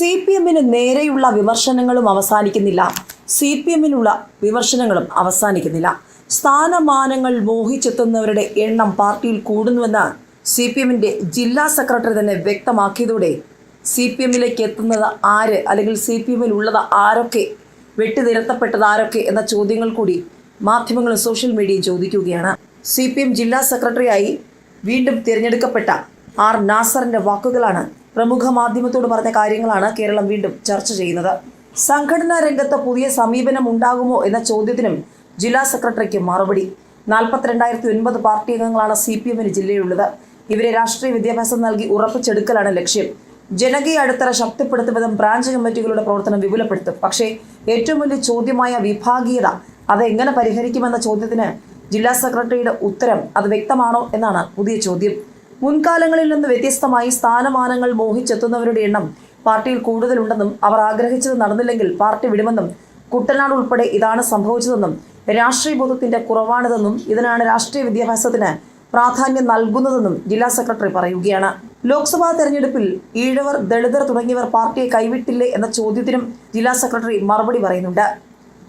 C P എമ്മിന് നേരെയുള്ള വിമർശനങ്ങളും അവസാനിക്കുന്നില്ല. സി പി എമ്മിനുള്ള വിമർശനങ്ങളും അവസാനിക്കുന്നില്ല. സ്ഥാനമാനങ്ങൾ മോഹിച്ചെത്തുന്നവരുടെ എണ്ണം പാർട്ടിയിൽ കൂടുന്നുവെന്ന് സി പി എമ്മിന്റെ ജില്ലാ സെക്രട്ടറി തന്നെ വ്യക്തമാക്കിയതോടെ സി പി എമ്മിലേക്ക് എത്തുന്നത് ആര് അല്ലെങ്കിൽ സി പി എമ്മിൽ ഉള്ളത് ആരൊക്കെ വെട്ടിനിരത്തപ്പെട്ടത് ആരൊക്കെ എന്ന ചോദ്യങ്ങൾ കൂടി മാധ്യമങ്ങളും സോഷ്യൽ മീഡിയയും ചോദിക്കുകയാണ്. സി പി എം ജില്ലാ സെക്രട്ടറിയായി വീണ്ടും തിരഞ്ഞെടുക്കപ്പെട്ട ആർ നാസറിന്റെ വാക്കുകളാണ് പ്രമുഖ മാധ്യമത്തോട് പറഞ്ഞ കാര്യങ്ങളാണ് കേരളം വീണ്ടും ചർച്ച ചെയ്യുന്നത്. സംഘടനാ രംഗത്ത് പുതിയ സമീപനം ഉണ്ടാകുമോ എന്ന ചോദ്യത്തിനും ജില്ലാ സെക്രട്ടറിക്ക് മറുപടി. നാൽപ്പത്തിരണ്ടായിരത്തി ഒൻപത് പാർട്ടി അംഗങ്ങളാണ് സി പി എമ്മിന് ജില്ലയിലുള്ളത്. ഇവരെ രാഷ്ട്രീയ വിദ്യാഭ്യാസം നൽകി ഉറപ്പിച്ചെടുക്കലാണ് ലക്ഷ്യം. ജനകീയ അടിത്തറ ശക്തിപ്പെടുത്തുമെന്നും ബ്രാഞ്ച് കമ്മിറ്റികളുടെ പ്രവർത്തനം വിപുലപ്പെടുത്തും. പക്ഷേ ഏറ്റവും വലിയ ചോദ്യമായ വിഭാഗീയത അത് എങ്ങനെ പരിഹരിക്കുമെന്ന ചോദ്യത്തിന് ജില്ലാ സെക്രട്ടറിയുടെ ഉത്തരം അത് വ്യക്തമാണോ എന്നാണ് പുതിയ ചോദ്യം. മുൻകാലങ്ങളിൽ നിന്ന് വ്യത്യസ്തമായി സ്ഥാനമാനങ്ങൾ മോഹിച്ചെത്തുന്നവരുടെ എണ്ണം പാർട്ടിയിൽ കൂടുതലുണ്ടെന്നും അവർ ആഗ്രഹിച്ചത് നടന്നില്ലെങ്കിൽ പാർട്ടി വിടുമെന്നും കുട്ടനാട് ഉൾപ്പെടെ ഇതാണ് സംഭവിച്ചതെന്നും രാഷ്ട്രീയ ബോധത്തിന്റെ കുറവാണിതെന്നും ഇതിനാണ് രാഷ്ട്രീയ വിദ്യാഭ്യാസത്തിന് പ്രാധാന്യം നൽകുന്നതെന്നും ജില്ലാ സെക്രട്ടറി പറയുകയാണ്. ലോക്സഭാ തെരഞ്ഞെടുപ്പിൽ ഈഴവർ ദളിതർ തുടങ്ങിയവർ പാർട്ടിയെ കൈവിട്ടില്ലേ എന്ന ചോദ്യത്തിനും ജില്ലാ സെക്രട്ടറി മറുപടി പറയുന്നുണ്ട്.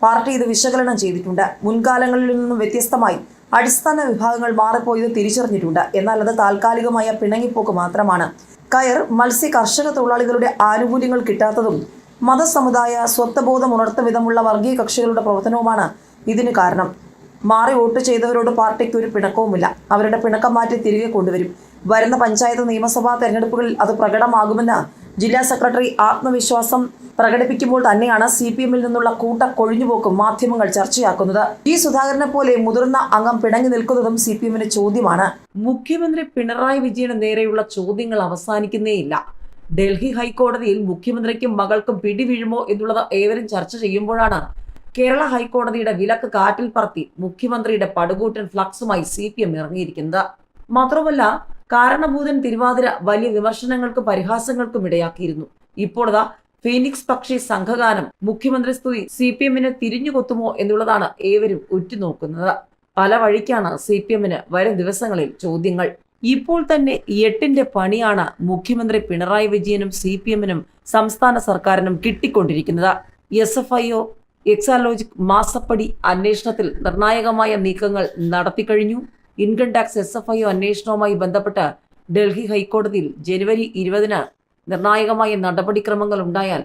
പാർട്ടി ഇത് വിശകലനം ചെയ്തിട്ടുണ്ട്. മുൻകാലങ്ങളിൽ നിന്നും വ്യത്യസ്തമായി അടിസ്ഥാന വിഭാഗങ്ങൾ മാറിപ്പോയത് തിരിച്ചറിഞ്ഞിട്ടുണ്ട്. എന്നാൽ അത് താൽക്കാലികമായ പിണങ്ങിപ്പോക്ക് മാത്രമാണ്. കയർ മത്സ്യ കർഷക തൊഴിലാളികളുടെ ആനുകൂല്യങ്ങൾ കിട്ടാത്തതും മതസമുദായ സ്വത്വബോധം ഉണർത്തും വിധമുള്ള വർഗീയ കക്ഷികളുടെ പ്രവർത്തനവുമാണ് ഇതിന് കാരണം. മാറി വോട്ട് ചെയ്തവരോട് പാർട്ടിക്ക് ഒരു പിണക്കവുമില്ല. അവരുടെ പിണക്കം മാറ്റി തിരികെ കൊണ്ടുവരും. വരുന്ന പഞ്ചായത്ത് നിയമസഭാ തെരഞ്ഞെടുപ്പുകളിൽ അത് പ്രകടമാകുമെന്ന് ജില്ലാ സെക്രട്ടറി ആത്മവിശ്വാസം പ്രകടിപ്പിക്കുമ്പോൾ തന്നെയാണ് സി പി എമ്മിൽ നിന്നുള്ള കൂട്ട കൊഴിഞ്ഞുപോക്കും മാധ്യമങ്ങൾ ചർച്ചയാക്കുന്നത്. ഈ സുധാകരനെ പോലെ മുതിർന്ന അംഗം പിണങ്ങി നിൽക്കുന്നതും സി പി എമ്മിന് ചോദ്യമാണ്. മുഖ്യമന്ത്രി പിണറായി വിജയന് നേരെയുള്ള ചോദ്യങ്ങൾ അവസാനിക്കുന്നേയില്ല. ഡൽഹി ഹൈക്കോടതിയിൽ മുഖ്യമന്ത്രിക്കും മകൾക്കും പിടിവീഴുമോ എന്നുള്ളത് ഏവരും ചർച്ച ചെയ്യുമ്പോഴാണ്. കേരള ഹൈക്കോടതിയുടെ വിലക്ക് കാറ്റിൽ പറത്തി മുഖ്യമന്ത്രിയുടെ പടുകൂറ്റൻ ഫ്ലക്സുമായി സി പി എം ഇറങ്ങിയിരിക്കുന്നത്. മാത്രമല്ല കാരണഭൂതൻ തിരുവാതിര വലിയ വിമർശനങ്ങൾക്കും പരിഹാസങ്ങൾക്കും ഇടയാക്കിയിരുന്നു. ഇപ്പോഴതാ ഫീനിക്സ് പക്ഷി സംഘഗാനം മുഖ്യമന്ത്രി സ്തുതി സി പി എമ്മിന് തിരിഞ്ഞുകൊത്തുമോ എന്നുള്ളതാണ് ഏവരും ഉറ്റുനോക്കുന്നത്. പല വഴിക്കാണ് സി പി എമ്മിന് വരും ദിവസങ്ങളിൽ ചോദ്യങ്ങൾ. ഇപ്പോൾ തന്നെ എട്ടിന്റെ പണിയാണ് മുഖ്യമന്ത്രി പിണറായി വിജയനും സി പി എമ്മിനും സംസ്ഥാന സർക്കാരിനും കിട്ടിക്കൊണ്ടിരിക്കുന്നത്. S F I O Exalogic മാസപ്പടി അന്വേഷണത്തിൽ നിർണായകമായ നീക്കങ്ങൾ നടത്തിക്കഴിഞ്ഞു. Income tax S F I അന്വേഷണവുമായി ബന്ധപ്പെട്ട് ഡൽഹി ഹൈക്കോടതിയിൽ ജനുവരി ഇരുപതിന് നിർണായകമായ നടപടിക്രമങ്ങൾ ഉണ്ടായാൽ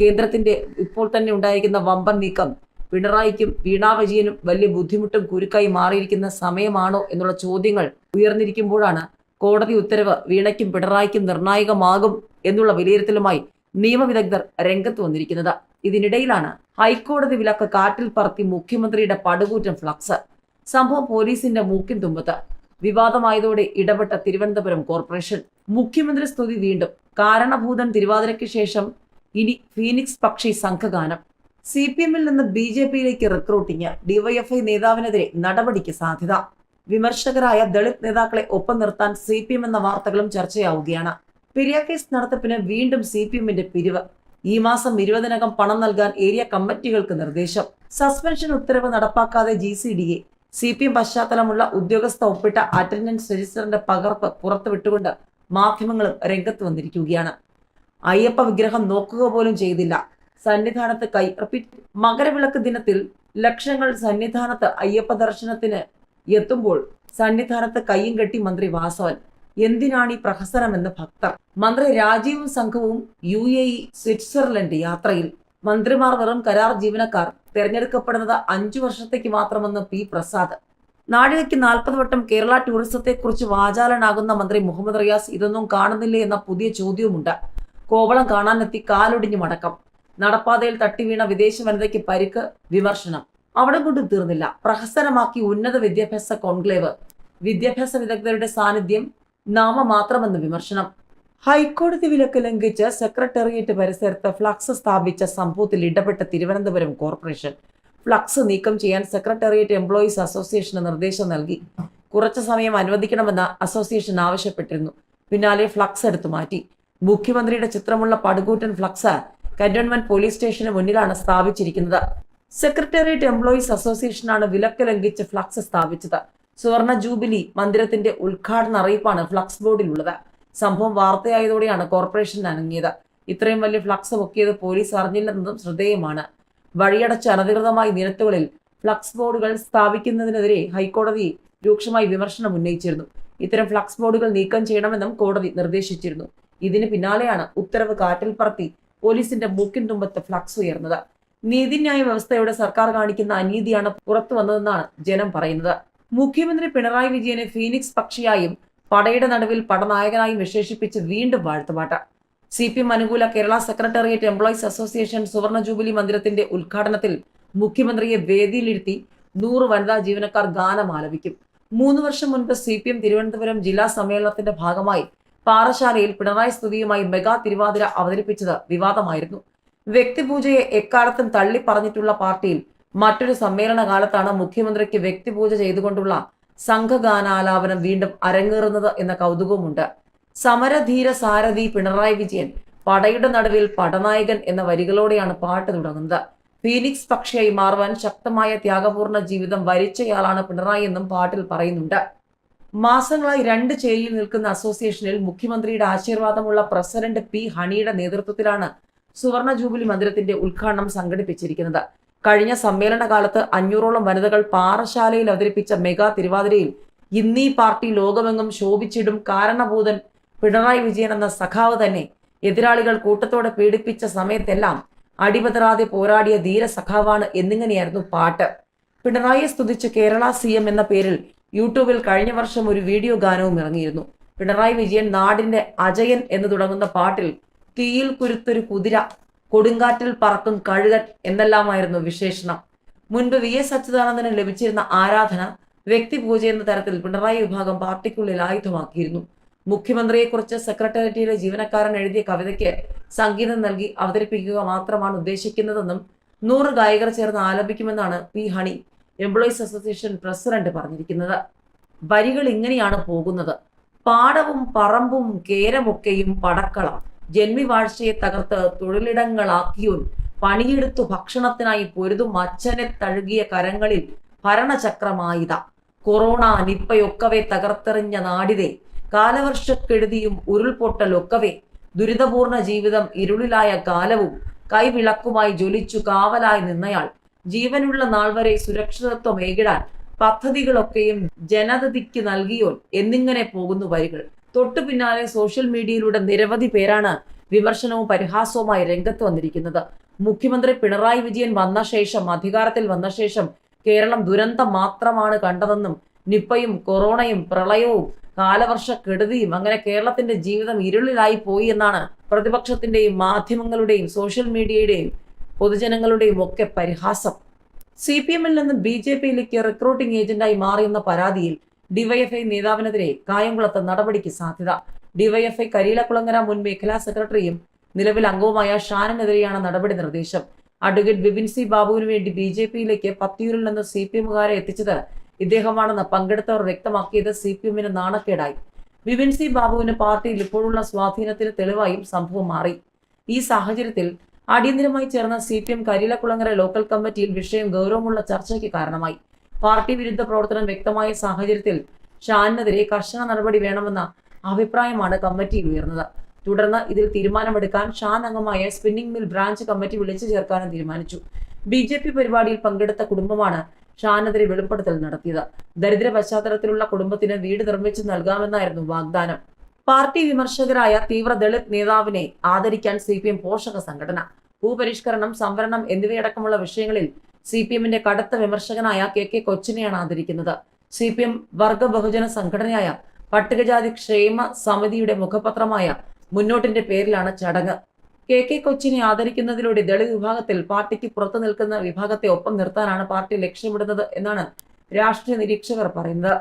കേന്ദ്രത്തിന്റെ ഇപ്പോൾ തന്നെ ഉണ്ടായിരിക്കുന്ന വമ്പൻ നീക്കം പിണറായിക്കും വീണാ വിജയനും വലിയ ബുദ്ധിമുട്ടും കുരുക്കായി മാറിയിരിക്കുന്ന സമയമാണോ എന്നുള്ള ചോദ്യങ്ങൾ ഉയർന്നിരിക്കുമ്പോഴാണ് കോടതി ഉത്തരവ് വീണയ്ക്കും പിണറായിക്കും നിർണായകമാകും എന്നുള്ള വിലയിരുത്തലുമായി നിയമവിദഗ്ധർ രംഗത്ത് വന്നിരിക്കുന്നത്. ഇതിനിടയിലാണ് ഹൈക്കോടതി വിലക്ക് കാറ്റിൽ പറത്തി മുഖ്യമന്ത്രിയുടെ പടുകൂറ്റൻ ഫ്ലക്സ്. സംഭവം പോലീസിന്റെ മൂക്കിൻ തുമ്പത്ത്. വിവാദമായതോടെ ഇടപെട്ട തിരുവനന്തപുരം കോർപ്പറേഷൻ മുഖ്യമന്ത്രി സ്തുതി വീണ്ടും. കാരണഭൂതൻ തിരുവാതിരയ്ക്ക് ശേഷം ഇനി ഫീനിക്സ് പക്ഷി സംഘഗാനം. സി പി എമ്മിൽ നിന്ന് ബി ജെ പിയിലേക്ക് റിക്രൂട്ടിങ് ഡിവൈഎഫ്ഐ നേതാവിനെതിരെ നടപടിക്ക് സാധ്യത. വിമർശകരായ ദളിത് നേതാക്കളെ ഒപ്പം നിർത്താൻ സി പി എം എന്ന വാർത്തകളും ചർച്ചയാവുകയാണ്. പെരിയ കേസ് നടത്തിപ്പിന് വീണ്ടും സി പി എമ്മിന്റെ പിരിവ്. ഈ മാസം ഇരുപതിനകം പണം നൽകാൻ ഏരിയ കമ്മിറ്റികൾക്ക് നിർദ്ദേശം. സസ്പെൻഷൻ ഉത്തരവ് നടപ്പാക്കാതെ G C D A C P M പശ്ചാത്തലമുള്ള ഉദ്യോഗസ്ഥ ഒപ്പിട്ട അറ്റൻഡൻസ് രജിസ്റ്ററിന്റെ പകർപ്പ് പുറത്തുവിട്ടുകൊണ്ട് മാധ്യമങ്ങളും രംഗത്ത് വന്നിരിക്കുകയാണ്. അയ്യപ്പ വിഗ്രഹം നോക്കുക പോലും ചെയ്തില്ല. സന്നിധാനത്ത് കൈ റിപ്പീറ്റ് മകരവിളക്ക് ദിനത്തിൽ ലക്ഷങ്ങൾ സന്നിധാനത്ത് അയ്യപ്പ ദർശനത്തിന് എത്തുമ്പോൾ സന്നിധാനത്ത് കയ്യും കെട്ടി മന്ത്രി വാസവൻ. എന്തിനാണ് ഈ പ്രഹസനമെന്ന് ഭക്തർ. മന്ത്രി രാജീവും സംഘവും യു എ ഇ സ്വിറ്റ്സർലൻഡ് യാത്രയിൽ. മന്ത്രിമാർ വെറും കരാർ ജീവനക്കാർ. തെരഞ്ഞെടുക്കപ്പെടുന്നത് അഞ്ചു വർഷത്തേക്ക് മാത്രമെന്ന് പി പ്രസാദ്. നാടിനേക്ക് നാൽപ്പത് വട്ടം കേരള ടൂറിസത്തെക്കുറിച്ച് വാചാലനാകുന്ന മന്ത്രി മുഹമ്മദ് റിയാസ് ഇതൊന്നും കാണുന്നില്ലേ എന്ന പുതിയ ചോദ്യവുമുണ്ട്. കോവളം കാണാനെത്തി കാലൊടിഞ്ഞു മടക്കം. നടപ്പാതയിൽ തട്ടി വീണ വിദേശ വനിതയ്ക്ക് പരിക്ക് വിമർശനം. അവിടെ കൊണ്ട് തീർന്നില്ല. പ്രഹസനമാക്കി ഉന്നത വിദ്യാഭ്യാസ കോൺക്ലേവ്. വിദ്യാഭ്യാസ വിദഗ്ധരുടെ സാന്നിധ്യം നാമമാത്രമെന്ന് വിമർശനം. ഹൈക്കോടതി വിലക്ക് ലംഘിച്ച് സെക്രട്ടേറിയറ്റ് പരിസരത്ത് ഫ്ലക്സ് സ്ഥാപിച്ച സംഭവത്തിൽ ഇടപെട്ട തിരുവനന്തപുരം കോർപ്പറേഷൻ. ഫ്ലക്സ് നീക്കം ചെയ്യാൻ സെക്രട്ടേറിയറ്റ് എംപ്ലോയീസ് അസോസിയേഷന് നിർദ്ദേശം നൽകി. കുറച്ചു സമയം അനുവദിക്കണമെന്ന് അസോസിയേഷൻ ആവശ്യപ്പെട്ടിരുന്നു. പിന്നാലെ ഫ്ലക്സ് എടുത്തു മാറ്റി. മുഖ്യമന്ത്രിയുടെ ചിത്രമുള്ള പടുകൂറ്റൻ ഫ്ലക്സ് കന്റോൺമെന്റ് പോലീസ് സ്റ്റേഷന് മുന്നിലാണ് സ്ഥാപിച്ചിരിക്കുന്നത്. സെക്രട്ടേറിയറ്റ് എംപ്ലോയീസ് അസോസിയേഷനാണ് വിലക്ക് ലംഘിച്ച് ഫ്ലക്സ് സ്ഥാപിച്ചത്. സുവർണ ജൂബിലി മന്ദിരത്തിന്റെ ഉദ്ഘാടന അറിയിപ്പാണ് ഫ്ലക്സ് ബോർഡിലുള്ളത്. സംഭവം വാർത്തയായതോടെയാണ് കോർപ്പറേഷൻ അനങ്ങിയത്. ഇത്രയും വലിയ ഫ്ലക്സ് പൊക്കിയത് പോലീസ് അറിഞ്ഞില്ലെന്നതും ശ്രദ്ധേയമാണ്. വഴിയടച്ച അനധികൃതമായി നിരത്തുകളിൽ ഫ്ലക്സ് ബോർഡുകൾ സ്ഥാപിക്കുന്നതിനെതിരെ ഹൈക്കോടതി രൂക്ഷമായി വിമർശനം ഉന്നയിച്ചിരുന്നു. ഇത്തരം ഫ്ലക്സ് ബോർഡുകൾ നീക്കം ചെയ്യണമെന്നും കോടതി നിർദ്ദേശിച്ചിരുന്നു. ഇതിന് പിന്നാലെയാണ് ഉത്തരവ് കാറ്റിൽ പറത്തി പോലീസിന്റെ മൂക്കിൻ തുമ്പത്ത് ഫ്ലക്സ് ഉയർന്നത്. നീതിന്യായ വ്യവസ്ഥയുടെ സർക്കാർ കാണിക്കുന്ന അനീതിയാണ് പുറത്തു വന്നതെന്നാണ് ജനം പറയുന്നത്. മുഖ്യമന്ത്രി പിണറായി വിജയനെ ഫീനിക്സ് പക്ഷിയായും പടയുടെ നടുവിൽ പടനായകനായും വിശേഷിപ്പിച്ച് വീണ്ടും വാഴ്ത്തുപാട്ട് സി പി എം അനുകൂല കേരള സെക്രട്ടേറിയറ്റ് എംപ്ലോയീസ് അസോസിയേഷൻ സുവർണ ജൂബിലി മന്ദിരത്തിന്റെ ഉദ്ഘാടനത്തിൽ മുഖ്യമന്ത്രിയെ വേദിയിലിരുത്തി നൂറ് വനിതാ ജീവനക്കാർ ഗാനം ആലപിക്കും. മൂന്ന് വർഷം മുൻപ് സി പി എം തിരുവനന്തപുരം ജില്ലാ സമ്മേളനത്തിന്റെ ഭാഗമായി പാറശാലയിൽ പിണറായി സ്തുതിയുമായി മെഗാ തിരുവാതിര അവതരിപ്പിച്ചത് വിവാദമായിരുന്നു. വ്യക്തിപൂജയെ എക്കാലത്തും തള്ളി പറഞ്ഞിട്ടുള്ള പാർട്ടിയിൽ മറ്റൊരു സമ്മേളന കാലത്താണ് മുഖ്യമന്ത്രിക്ക് വ്യക്തിപൂജ ചെയ്തുകൊണ്ടുള്ള സംഘഗാനാലാപനം വീണ്ടും അരങ്ങേറുന്നത് എന്ന കൗതുകവുമുണ്ട്. സമരധീര സാരഥി പിണറായി വിജയൻ പടയുടെ നടുവിൽ പടനായകൻ എന്ന വരികളോടെയാണ് പാട്ട് തുടങ്ങുന്നത്. ഫീനിക്സ് പക്ഷിയായി മാറുവാൻ ശക്തമായ ത്യാഗപൂർണ ജീവിതം വരിച്ചയാളാണ് പിണറായി എന്നും പാട്ടിൽ പറയുന്നുണ്ട്. മാസങ്ങളായി രണ്ട് ചേരിയിൽ നിൽക്കുന്ന അസോസിയേഷനിൽ മുഖ്യമന്ത്രിയുടെ ആശീർവാദമുള്ള പ്രസിഡന്റ് പി ഹണിയുടെ നേതൃത്വത്തിലാണ് സുവർണ ജൂബിലി മന്ദിരത്തിന്റെ ഉദ്ഘാടനം സംഘടിപ്പിച്ചിരിക്കുന്നത്. കഴിഞ്ഞ സമ്മേളന കാലത്ത് അഞ്ഞൂറോളം വനിതകൾ പാറശാലയിൽ അവതരിപ്പിച്ച മെഗാ തിരുവാതിരയിൽ ഇന്നീ പാർട്ടി ലോകമെങ്ങും ശോഭിച്ചിടും കാരണഭൂതൻ പിണറായി വിജയൻ എന്ന സഖാവ് തന്നെ എതിരാളികൾ കൂട്ടത്തോടെ പീഡിപ്പിച്ച സമയത്തെല്ലാം അടിപതറാതെ പോരാടിയ ധീര സഖാവാണ് എന്നിങ്ങനെയായിരുന്നു പാട്ട്. പിണറായിയെ സ്തുതിച്ച് കേരള സി എം എന്ന പേരിൽ യൂട്യൂബിൽ കഴിഞ്ഞ വർഷം ഒരു വീഡിയോ ഗാനവും ഇറങ്ങിയിരുന്നു. പിണറായി വിജയൻ നാടിന്റെ അജയൻ എന്ന് തുടങ്ങുന്ന പാട്ടിൽ തീയിൽ കുരുത്തൊരു കുതിര കൊടുങ്കാറ്റിൽ പറക്കും കഴുകൻ എന്നെല്ലാമായിരുന്നു വിശേഷണം. മുൻപ് വി എസ് അച്യുതാനന്ദന് ലഭിച്ചിരുന്ന ആരാധന വ്യക്തി പൂജ എന്ന തരത്തിൽ പിണറായി വിഭാഗം പാർട്ടിക്കുള്ളിൽ ആയുധമാക്കിയിരുന്നു. മുഖ്യമന്ത്രിയെക്കുറിച്ച് സെക്രട്ടേറിയറ്റിലെ ജീവനക്കാരൻ എഴുതിയ കവിതയ്ക്ക് സംഗീതം നൽകി അവതരിപ്പിക്കുക മാത്രമാണ് ഉദ്ദേശിക്കുന്നതെന്നും നൂറ് ഗായകർ ചേർന്ന് ആലപിക്കുമെന്നാണ് P Honey employees association president പറഞ്ഞിരിക്കുന്നത്. വരികൾ ഇങ്ങനെയാണ് പോകുന്നത്. പാടവും പറമ്പും കേരമൊക്കെയും പടക്കളം. ജന്മിവാഴ്ചയെ തകർത്ത് തൊഴിലിടങ്ങളാക്കിയോൻ പണിയെടുത്തു ഭക്ഷണത്തിനായി പൊരുതും അച്ഛനെ തഴുകിയ കരങ്ങളിൽ ഭരണചക്രമായിത. കൊറോണ നിപ്പയൊക്കവെ തകർത്തെറിഞ്ഞ നാടിതെ. കാലവർഷക്കെടുതിയും ഉരുൾപൊട്ടലൊക്കവെ. ദുരിതപൂർണ ജീവിതം ഇരുളിലായ കാലവും കൈവിളക്കുമായി ജ്വലിച്ചു കാവലായി നിന്നയാൾ. ജീവനുള്ള നാൾ വരെ സുരക്ഷിതത്വം ഏകിടാൻ പദ്ധതികളൊക്കെയും ജനതയ്ക്ക് നൽകിയോൻ എന്നിങ്ങനെ പോകുന്നു വരികൾ. തൊട്ടു പിന്നാലെ സോഷ്യൽ മീഡിയയിലൂടെ നിരവധി പേരാണ് വിമർശനവും പരിഹാസവുമായി രംഗത്ത് വന്നിരിക്കുന്നത്. മുഖ്യമന്ത്രി പിണറായി വിജയൻ വന്ന ശേഷം അധികാരത്തിൽ വന്ന ശേഷം കേരളം ദുരന്തം മാത്രമാണ് കണ്ടതെന്നും നിപ്പയും കൊറോണയും പ്രളയവും കാലവർഷ കെടുതിയും അങ്ങനെ കേരളത്തിന്റെ ജീവിതം ഇരുളിലായി പോയി എന്നാണ് പ്രതിപക്ഷത്തിന്റെയും മാധ്യമങ്ങളുടെയും സോഷ്യൽ മീഡിയയുടെയും പൊതുജനങ്ങളുടെയും ഒക്കെ പരിഹാസം. സി പി എമ്മിൽ നിന്ന് ബി ജെ പിയിലേക്ക് റിക്രൂട്ടിംഗ് ഏജന്റായി മാറിയെന്ന പരാതിയിൽ ഡിവൈഎഫ്ഐ നേതാവിനെതിരെ കായംകുളത്ത് നടപടിക്ക് സാധ്യത. ഡിവൈഎഫ്ഐ കരീലക്കുളങ്ങര മുൻ മേഖലാ സെക്രട്ടറിയും നിലവിൽ അംഗവുമായ ഷാനനെതിരെയാണ് നടപടി നിർദ്ദേശം. അഡ്വക്കേറ്റ് ബിപിൻ സി ബാബുവിന് വേണ്ടി ബി ജെ പിയിലേക്ക് പത്തിയൂരിൽ നിന്ന് സി പി എമ്മുകാരെ എത്തിച്ചത് ഇദ്ദേഹമാണെന്ന് പങ്കെടുത്തവർ വ്യക്തമാക്കിയത് സി പി എമ്മിന് നാണക്കേടായി. ബിപിൻ സി ബാബുവിന് പാർട്ടിയിൽ ഇപ്പോഴുള്ള സ്വാധീനത്തിന് തെളിവായും സംഭവം മാറി. ഈ സാഹചര്യത്തിൽ അടിയന്തരമായി ചേർന്ന C P M Karilakulangara local കമ്മിറ്റിയിൽ വിഷയം ഗൗരവമുള്ള ചർച്ചയ്ക്ക് കാരണമായി. പാർട്ടി വിരുദ്ധ പ്രവർത്തനം വ്യക്തമായ സാഹചര്യത്തിൽ ഷാനിനെതിരെ കർശന നടപടി വേണമെന്ന അഭിപ്രായമാണ് കമ്മിറ്റി ഉയർന്നത്. തുടർന്ന് ഇതിൽ തീരുമാനമെടുക്കാൻ ഷാൻ അംഗമായ സ്പിന്നിംഗ് മിൽ ബ്രാഞ്ച് കമ്മിറ്റി വിളിച്ചു ചേർക്കാനും തീരുമാനിച്ചു. ബി ജെ പി പരിപാടിയിൽ പങ്കെടുത്ത കുടുംബമാണ് ഷാനെതിരെ വെളിപ്പെടുത്തൽ നടത്തിയത്. ദരിദ്ര പശ്ചാത്തലത്തിലുള്ള കുടുംബത്തിന് വീട് നിർമ്മിച്ചു നൽകാമെന്നായിരുന്നു വാഗ്ദാനം. പാർട്ടി വിമർശകരായ തീവ്ര ദളിത് നേതാവിനെ ആദരിക്കാൻ സി പോഷക സംഘടന. ഭൂപരിഷ്കരണം സംവരണം എന്നിവയടക്കമുള്ള വിഷയങ്ങളിൽ സി പി എമ്മിന്റെ കടുത്ത വിമർശകനായ കെ കെ കൊച്ചിനെയാണ് ആദരിക്കുന്നത്. സി പി എം വർഗ ബഹുജന സംഘടനയായ പട്ടികജാതി ക്ഷേമ സമിതിയുടെ മുഖപത്രമായ മുന്നോട്ടിന്റെ പേരിലാണ് ചടങ്ങ്. കെ കെ കൊച്ചിനെ ആദരിക്കുന്നതിലൂടെ ദളിത് വിഭാഗത്തിൽ പാർട്ടിക്ക് പുറത്തു നിൽക്കുന്ന വിഭാഗത്തെ ഒപ്പം നിർത്താനാണ് പാർട്ടി ലക്ഷ്യമിടുന്നത് എന്നാണ് രാഷ്ട്രീയ നിരീക്ഷകർ പറയുന്നത്.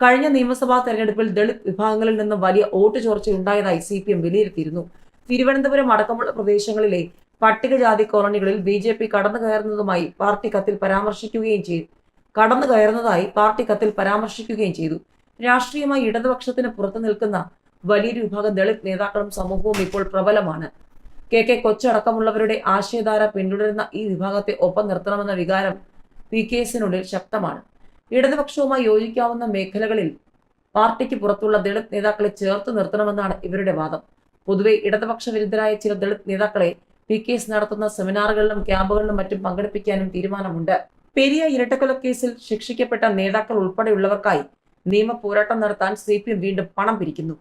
കഴിഞ്ഞ നിയമസഭാ തെരഞ്ഞെടുപ്പിൽ ദളിത് വിഭാഗങ്ങളിൽ നിന്നും വലിയ വോട്ട് ചോർച്ചയുണ്ടായതായി സി പി എം വിലയിരുത്തിയിരുന്നു. തിരുവനന്തപുരം അടക്കമുള്ള പ്രദേശങ്ങളിലെ പട്ടികജാതി കോളനികളിൽ ബി ജെ പി കടന്നു കയറുന്നതുമായി പാർട്ടി കത്തിൽ പരാമർശിക്കുകയും ചെയ്തു. കടന്നു കയറുന്നതായി പാർട്ടി കത്തിൽ പരാമർശിക്കുകയും ചെയ്തു. രാഷ്ട്രീയമായി ഇടതുപക്ഷത്തിന് പുറത്തു നിൽക്കുന്ന വലിയൊരു വിഭാഗം ദളിത് നേതാക്കളും സമൂഹവും ഇപ്പോൾ പ്രബലമാണ്. കെ കെ കൊച്ചടക്കമുള്ളവരുടെ ആശയധാര പിന്തുടരുന്ന ഈ വിഭാഗത്തെ ഒപ്പം നിർത്തണമെന്ന വികാരം പി കെ എസിനുള്ളിൽ ശക്തമാണ്. ഇടതുപക്ഷവുമായി യോജിക്കാവുന്ന മേഖലകളിൽ പാർട്ടിക്ക് പുറത്തുള്ള ദളിത് നേതാക്കളെ ചേർത്ത് നിർത്തണമെന്നാണ് ഇവരുടെ വാദം. പൊതുവെ ഇടതുപക്ഷ വിരുദ്ധരായ ചില ദളിത് നേതാക്കളെ പി കെ എസ് നടത്തുന്ന സെമിനാറുകളിലും ക്യാമ്പുകളിലും മറ്റും പങ്കെടുപ്പിക്കാനും തീരുമാനമുണ്ട്. പെരിയ ഇരട്ടക്കൊലക്കേസിൽ ശിക്ഷിക്കപ്പെട്ട നേതാക്കൾ ഉൾപ്പെടെയുള്ളവർക്കായി നിയമ പോരാട്ടം നടത്താൻ സി പി എം വീണ്ടും പണം പിരിക്കുന്നു.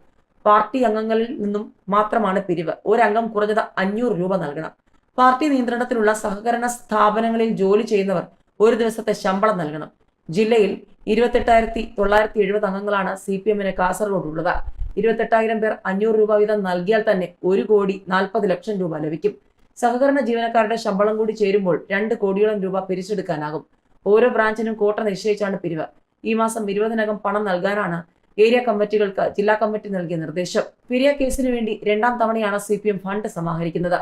പാർട്ടി അംഗങ്ങളിൽ നിന്നും മാത്രമാണ് പിരിവ്. ഒരംഗം കുറഞ്ഞത് അഞ്ഞൂറ് രൂപ നൽകണം. പാർട്ടി നിയന്ത്രണത്തിലുള്ള സഹകരണ സ്ഥാപനങ്ങളിൽ ജോലി ചെയ്യുന്നവർ ഒരു ദിവസത്തെ ശമ്പളം നൽകണം. ജില്ലയിൽ ഇരുപത്തെട്ടായിരത്തി തൊള്ളായിരത്തി എഴുപത് അംഗങ്ങളാണ് സി പി എമ്മിന് കാസർഗോഡ് ഉള്ളത് ഇരുപത്തെട്ടായിരം പേർ അഞ്ഞൂറ് രൂപ വീതം നൽകിയാൽ തന്നെ ഒരു കോടി നാൽപ്പത് ലക്ഷം രൂപ ലഭിക്കും. സഹകരണ ജീവനക്കാരുടെ ശമ്പളം കൂടി ചേരുമ്പോൾ രണ്ട് കോടിയോളം രൂപ പിരിച്ചെടുക്കാനാകും. ഓരോ ബ്രാഞ്ചിനും കോട്ട നിശ്ചയിച്ചാണ് പിരിവ്. ഈ മാസം ഇരുപതിനകം പണം നൽകാനാണ് ഏരിയ കമ്മിറ്റികൾക്ക് ജില്ലാ കമ്മിറ്റി നൽകിയ നിർദ്ദേശം. പിരിയ കേസിന് വേണ്ടി രണ്ടാം തവണയാണ് സി പി എം ഫണ്ട് സമാഹരിക്കുന്നത്.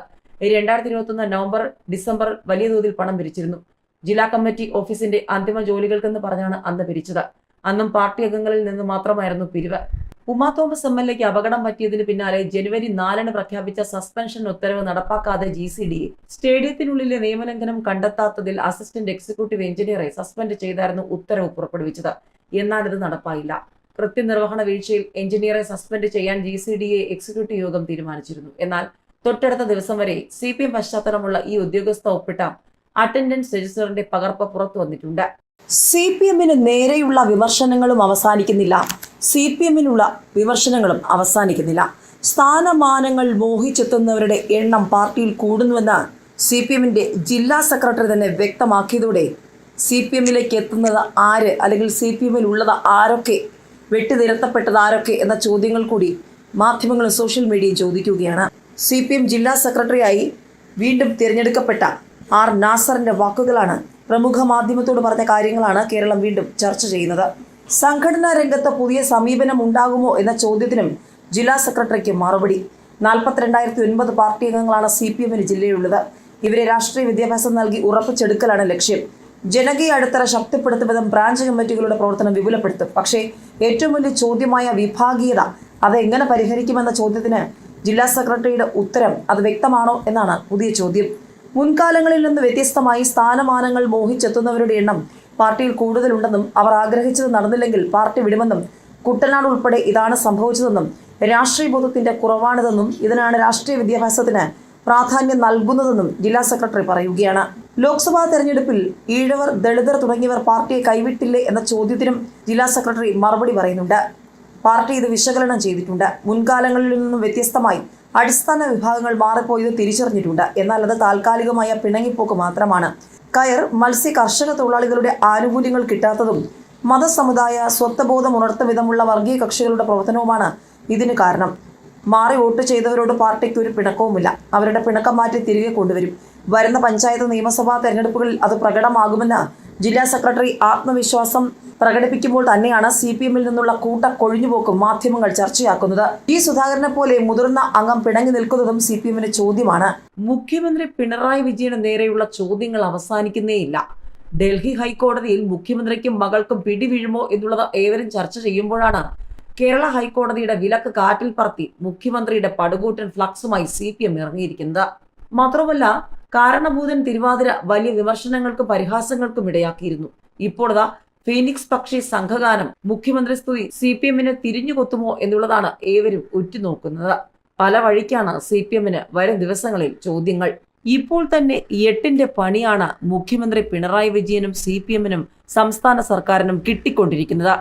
രണ്ടായിരത്തി ഇരുപത്തൊന്ന് നവംബർ ഡിസംബർ വലിയ തോതിൽ പണം പിരിച്ചിരുന്നു. ജില്ലാ കമ്മിറ്റി ഓഫീസിന്റെ അന്തിമ ജോലികൾക്കെന്ന് പറഞ്ഞാണ് അന്ന് പിരിച്ചത്. അന്നും പാർട്ടി അംഗങ്ങളിൽ നിന്ന് മാത്രമായിരുന്നു പിരിവ്. ഉമാ തോമസ് എം എൽ എക്ക് അപകടം പറ്റിയതിന് പിന്നാലെ ജനുവരി നാലിന് പ്രഖ്യാപിച്ച സസ്പെൻഷൻ ഉത്തരവ് നടപ്പാക്കാതെ ജി സി ഡി സ്റ്റേഡിയത്തിനുള്ളിലെ നിയമലംഘനം കണ്ടെത്താത്തതിൽ അസിസ്റ്റന്റ് എക്സിക്യൂട്ടീവ് എഞ്ചിനീയറെ സസ്പെൻഡ് ചെയ്തായിരുന്നു ഉത്തരവ് പുറപ്പെടുവിച്ചത്. എന്നാൽ ഇത് നടപ്പായില്ല. കൃത്യനിർവഹണ വീഴ്ചയിൽ എഞ്ചിനീയറെ സസ്പെൻഡ് ചെയ്യാൻ G C D A executive യോഗം തീരുമാനിച്ചിരുന്നു. എന്നാൽ തൊട്ടടുത്ത ദിവസം വരെ സി പി എം പശ്ചാത്തലമുള്ള ഈ ഉദ്യോഗസ്ഥ ഒപ്പിട്ട അറ്റൻഡൻസ് രജിസ്റ്ററിന്റെ പകർപ്പ് പുറത്തു വന്നിട്ടുണ്ട്. സി പി എമ്മിന് നേരെയുള്ള വിമർശനങ്ങളും അവസാനിക്കുന്നില്ല. സി പി എമ്മിനുള്ള വിമർശനങ്ങളും അവസാനിക്കുന്നില്ല. സ്ഥാനമാനങ്ങൾ മോഹിച്ചെത്തുന്നവരുടെ എണ്ണം പാർട്ടിയിൽ കൂടുന്നുവെന്ന് സി പി എമ്മിന്റെ ജില്ലാ സെക്രട്ടറി തന്നെ വ്യക്തമാക്കിയതോടെ സി പി എമ്മിലേക്ക് എത്തുന്നത് ആര് അല്ലെങ്കിൽ സി പി എമ്മിൽ ഉള്ളത് ആരൊക്കെ വെട്ടിനിരത്തപ്പെട്ടത് ആരൊക്കെ എന്ന ചോദ്യങ്ങൾ കൂടി മാധ്യമങ്ങളും സോഷ്യൽ മീഡിയയും ചോദിക്കുകയാണ്. സി പി എം ജില്ലാ സെക്രട്ടറിയായി വീണ്ടും തിരഞ്ഞെടുക്കപ്പെട്ട ആർ നാസറിന്റെ വാക്കുകളാണ് പ്രമുഖ മാധ്യമത്തോട് പറഞ്ഞ കാര്യങ്ങളാണ് കേരളം വീണ്ടും ചർച്ച ചെയ്യുന്നത്. സംഘടനാ രംഗത്ത് പുതിയ സമീപനം ഉണ്ടാകുമോ എന്ന ചോദ്യത്തിനും ജില്ലാ സെക്രട്ടറിക്ക് മറുപടി. നാൽപ്പത്തിരണ്ടായിരത്തി ഒൻപത് പാർട്ടി അംഗങ്ങളാണ് സി പി എമ്മിന് ജില്ലയിലുള്ളത്. ഇവരെ രാഷ്ട്രീയ വിദ്യാഭ്യാസം നൽകി ഉറപ്പിച്ചെടുക്കലാണ് ലക്ഷ്യം. ജനകീയ അടിത്തറ ശക്തിപ്പെടുത്തുമെന്നും ബ്രാഞ്ച് കമ്മിറ്റികളുടെ പ്രവർത്തനം വിപുലപ്പെടുത്തും. പക്ഷേ ഏറ്റവും വലിയ ചോദ്യമായ വിഭാഗീയത അത് എങ്ങനെ പരിഹരിക്കുമെന്ന ചോദ്യത്തിന് ജില്ലാ സെക്രട്ടറിയുടെ ഉത്തരം അത് വ്യക്തമാണോ എന്നാണ് പുതിയ ചോദ്യം. മുൻകാലങ്ങളിൽ നിന്ന് വ്യത്യസ്തമായി സ്ഥാനമാനങ്ങൾ മോഹിച്ചെത്തുന്നവരുടെ എണ്ണം പാർട്ടിയിൽ കൂടുതലുണ്ടെന്നും അവർ ആഗ്രഹിച്ചത് നടന്നില്ലെങ്കിൽ പാർട്ടി വിടുമെന്നും കുട്ടനാട് ഉൾപ്പെടെ ഇതാണ് സംഭവിച്ചതെന്നും രാഷ്ട്രീയ ബോധത്തിന്റെ കുറവാണിതെന്നും ഇതിനാണ് രാഷ്ട്രീയ വിദ്യാഭ്യാസത്തിന് പ്രാധാന്യം നൽകുന്നതെന്നും ജില്ലാ സെക്രട്ടറി പറയുകയാണ്. ലോക്സഭാ തെരഞ്ഞെടുപ്പിൽ ഈഴവർ ദളിതർ തുടങ്ങിയവർ പാർട്ടിയെ കൈവിട്ടില്ലേ എന്ന ചോദ്യത്തിനും ജില്ലാ സെക്രട്ടറി മറുപടി പറയുന്നുണ്ട്. പാർട്ടി ഇത് വിശകലനം ചെയ്തിട്ടുണ്ട്. മുൻകാലങ്ങളിൽ നിന്നും വ്യത്യസ്തമായി അടിസ്ഥാന വിഭാഗങ്ങൾ മാറിപ്പോയത് തിരിച്ചറിഞ്ഞിട്ടുണ്ട്. എന്നാൽ അത് താൽക്കാലികമായ പിണങ്ങിപ്പോക്ക് മാത്രമാണ്. കയർ മത്സ്യ കർഷക തൊഴിലാളികളുടെ ആനുകൂല്യങ്ങൾ കിട്ടാത്തതും മതസമുദായ സ്വത്വബോധം ഉണർത്തും വിധമുള്ള വർഗീയ കക്ഷികളുടെ പ്രവർത്തനവുമാണ് ഇതിന് കാരണം. മാറി വോട്ട് ചെയ്തവരോട് പാർട്ടിക്ക് ഒരു പിണക്കവുമില്ല. അവരുടെ പിണക്കം മാറ്റി തിരികെ കൊണ്ടുവരും. വരുന്ന പഞ്ചായത്ത് നിയമസഭാ തെരഞ്ഞെടുപ്പുകളിൽ അത് പ്രകടമാകുമെന്ന് ജില്ലാ സെക്രട്ടറി ആത്മവിശ്വാസം പ്രകടിപ്പിക്കുമ്പോൾ തന്നെയാണ് സി പി എമ്മിൽ നിന്നുള്ള കൂട്ട കൊഴിഞ്ഞുപോക്കും മാധ്യമങ്ങൾ ചർച്ചയാക്കുന്നത്. ഈ സുധാകരനെ പോലെ മുതിർന്ന അംഗം പിണങ്ങി നിൽക്കുന്നതും സി പി എമ്മിന് ചോദ്യമാണ്. മുഖ്യമന്ത്രി പിണറായി വിജയന് നേരെയുള്ള ചോദ്യങ്ങൾ അവസാനിക്കുന്നേയില്ല. ഡൽഹി ഹൈക്കോടതിയിൽ മുഖ്യമന്ത്രിക്കും മകൾക്കും പിടിവീഴുമോ എന്നുള്ളത് ഏവരും ചർച്ച ചെയ്യുമ്പോഴാണ് കേരള ഹൈക്കോടതിയുടെ വിലക്ക് കാറ്റിൽ പറത്തി മുഖ്യമന്ത്രിയുടെ പടുകൂറ്റൻ ഫ്ലക്സുമായി സി പി എം ഇറങ്ങിയിരിക്കുന്നത്. മാത്രമല്ല കാരണഭൂതൻ തിരുവാതിര വലിയ വിമർശനങ്ങൾക്കും പരിഹാസങ്ങൾക്കും ഇടയാക്കിയിരുന്നു. ഇപ്പോഴതാ ഫീനിക്സ് പക്ഷി സംഘഗാനം മുഖ്യമന്ത്രി സ്തുതി സി പി എമ്മിന് തിരിഞ്ഞുകൊത്തുമോ എന്നുള്ളതാണ് ഏവരും ഉറ്റുനോക്കുന്നത്. പല വഴിക്കാണ് സി പി എമ്മിന് വരും ദിവസങ്ങളിൽ ചോദ്യങ്ങൾ. ഇപ്പോൾ തന്നെ എട്ടിന്റെ പണിയാണ് മുഖ്യമന്ത്രി പിണറായി വിജയനും സി പി എമ്മിനും സംസ്ഥാന സർക്കാരിനും കിട്ടിക്കൊണ്ടിരിക്കുന്നത്.